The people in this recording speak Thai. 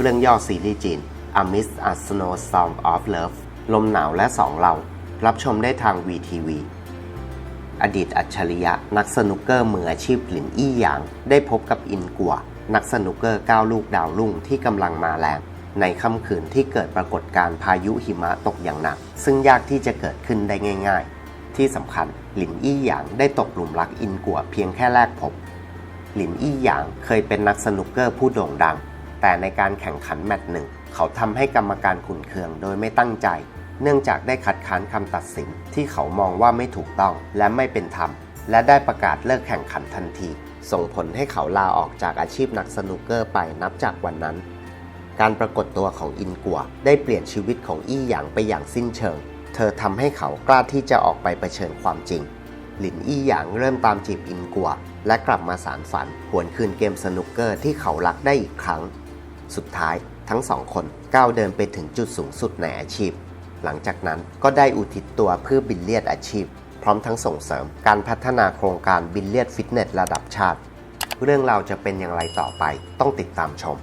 เรื่องย่อซีรีส์จีน A Miss a Snowstorm of Love ลมหนาวและสองเรา รับชมได้ทาง VTV อดีตอัจฉริยะนักสนุกเกอร์มืออาชีพหลินอี้หยาง ได้พบกับอินกัว นักสนุกเกอร์ก้าวลูกดาวรุ่งที่กำลังมาแรงในค่ำคืนที่เกิดปรากฏการ์พายุหิมะตกอย่างหนัก ซึ่งยากที่จะเกิดขึ้นได้ง่าย ๆ ที่สำคัญหลินอี้หยางได้ตกหลุมรักอินกัวเพียงแค่แรกพบ หลินอี้หยางเคยเป็นนักสนุกเกอร์ผู้โด่งดัง แต่ในการแข่งขันแมตช์หนึ่ง เขาทำให้กรรมการขุนเคืองโดยไม่ตั้งใจ เนื่องจากได้คัดค้านคำตัดสินที่เขามองว่าไม่ถูกต้องและไม่เป็นธรรม และได้ประกาศเลิกแข่งขันทันที ส่งผลให้เขาลาออกจากอาชีพนักสนุกเกอร์ไปนับจากวันนั้น การปรากฏตัวของอินกัว ได้เปลี่ยนชีวิตของอี้หยางไปอย่างสิ้นเชิง เธอทำให้เขากล้าที่จะออกไปเผชิญความจริงหลินอี้หยางเริ่มตามจีบอินกัว และกลับมาสารฝัน หวนคืนเกมสนุกเกอร์ที่เขารักได้อีกครั้ง สุดท้ายทั้งสองคนก้าวเดินไปถึงจุดสูงสุดในอาชีพ หลังจากนั้นก็ได้อุทิศตัวเพื่อบิลเลียดอาชีพ พร้อมทั้งส่งเสริมการพัฒนาโครงการบิลเลียดฟิตเนสระดับชาติ เรื่องราวจะเป็นอย่างไรต่อไปต้องติดตามชม